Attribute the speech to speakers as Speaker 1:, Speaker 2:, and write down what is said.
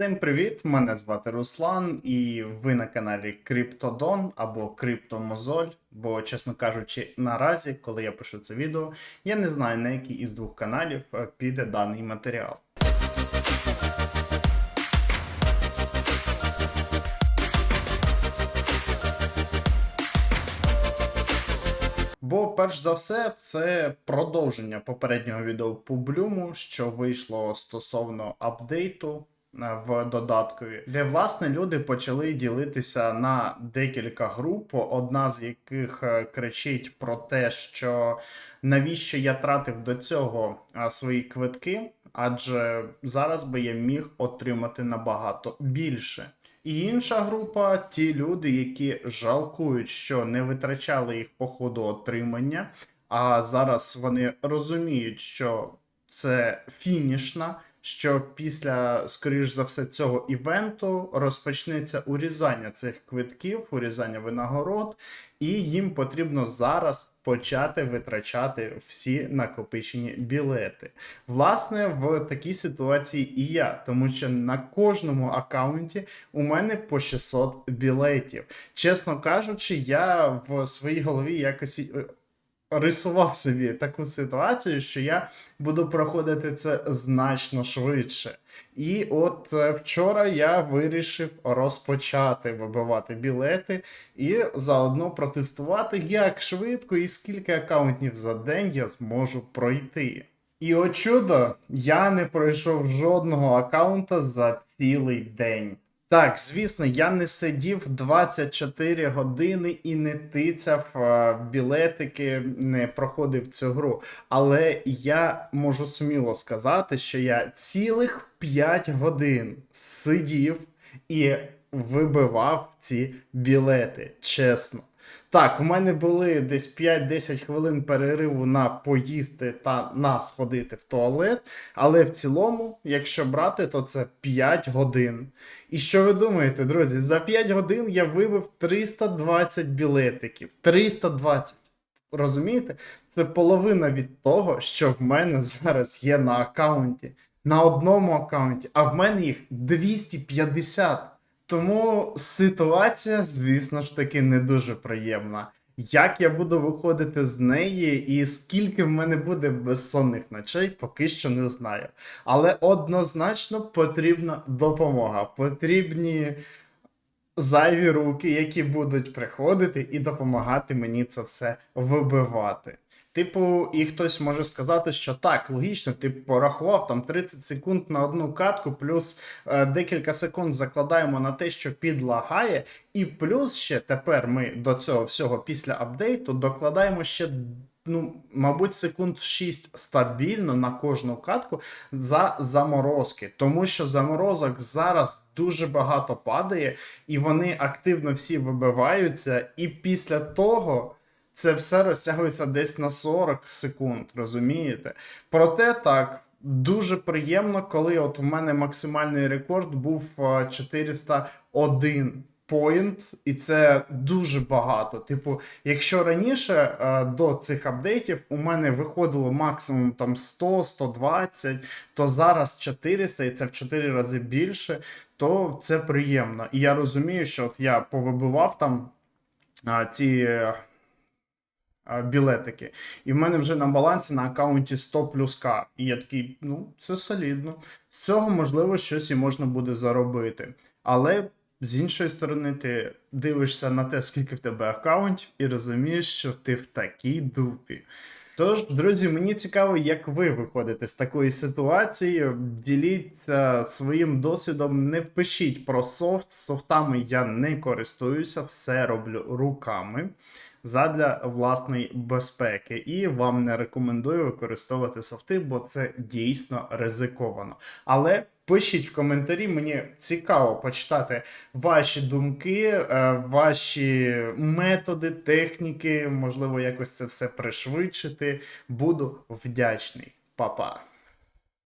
Speaker 1: Всім привіт! Мене звати Руслан, і ви на каналі Криптодон або Криптомозоль. Бо, чесно кажучи, наразі, коли я пишу це відео, я не знаю на який із двох каналів е, піде даний матеріал. Бо, перш за все, це продовження попереднього відео по Блюму, що вийшло стосовно апдейту в додаткові, де власне люди почали ділитися на декілька груп, одна з яких е, кричить про те, що навіщо я тратив до цього е, свої квитки, адже зараз би я міг отримати набагато більше. І інша група ті люди, які жалкують, що не витрачали їх по ходу отримання, а зараз вони розуміють, що це фінішна, що після, скоріш за все, цього івенту розпочнеться урізання цих квитків, урізання винагород, і їм потрібно зараз почати витрачати всі накопичені білети. Власне, в такій ситуації і я, тому що на кожному аккаунті у мене по 600 білетів. Чесно кажучи, я в своїй голові якось е, рисував собі таку ситуацію, що я буду проходити це значно швидше. І от е, вчора я вирішив розпочати вибивати білети і заодно протестувати, як швидко і скільки аккаунтів за день я зможу пройти. І о чудо, я не пройшов жодного аккаунта за цілий день. Так, звісно, я не сидів 24 години і не тицяв е, білетики, не проходив цю гру. Але я можу сміло сказати, що я цілих 5 годин сидів і вибивав ці білети, чесно. Так, у мене були десь 5-10 хвилин перериву на поїсти та на сходити в туалет. Але в цілому, якщо брати, то це 5 годин. І що ви думаєте, друзі? За 5 годин я вибив 320 білетиків. 320. Розумієте? Це половина від того, що в мене зараз є на аккаунті. На одному аккаунті, а в мене їх 250. Тому ситуація, звісно ж таки, не дуже приємна. Як я буду виходити з неї, і скільки в мене буде безсонних ночей, поки що не знаю. Але однозначно потрібна допомога. Потрібні зайві руки, які будуть приходити і допомагати мені це все вибивати. Типу, і хтось може сказати, що так, логічно, ти порахував там 30 секунд на одну катку, плюс е, декілька секунд закладаємо на те, що підлагає, і плюс ще тепер ми до цього всього після апдейту докладаємо ще. Ну, мабуть, секунд 6 стабільно на кожну катку за заморозки, тому що заморозок зараз дуже багато падає, і вони активно всі вибиваються. І після того це все розтягується десь на 40 секунд, розумієте? Проте так. Дуже приємно, коли от в мене максимальний рекорд був е, 401 поінт, і це дуже багато. Типу, якщо раніше до цих апдейтів у мене виходило максимум там 100-120, то зараз 400, і це в 4 рази більше, то це приємно. І я розумію, що от я повибивав там ці. Білетики. І в мене вже на балансі на аккаунті 100 плюс К. І я такий, ну, це солідно. З цього, можливо, щось і можна буде заробити. Але з іншої сторони, ти дивишся на те, скільки в тебе аккаунтів, і розумієш, що ти в такій дупі. Тож, друзі, мені цікаво, як ви виходите з такої ситуації. Діліться своїм досвідом, не пишіть про софт. Софтами я не користуюся, все роблю руками задля власної безпеки. І вам не рекомендую використовувати софти, бо це дійсно ризиковано. Але пишіть в коментарі, мені цікаво почитати ваші думки, е, ваші методи, техніки, можливо, якось це все пришвидшити. Буду вдячний. Па-па.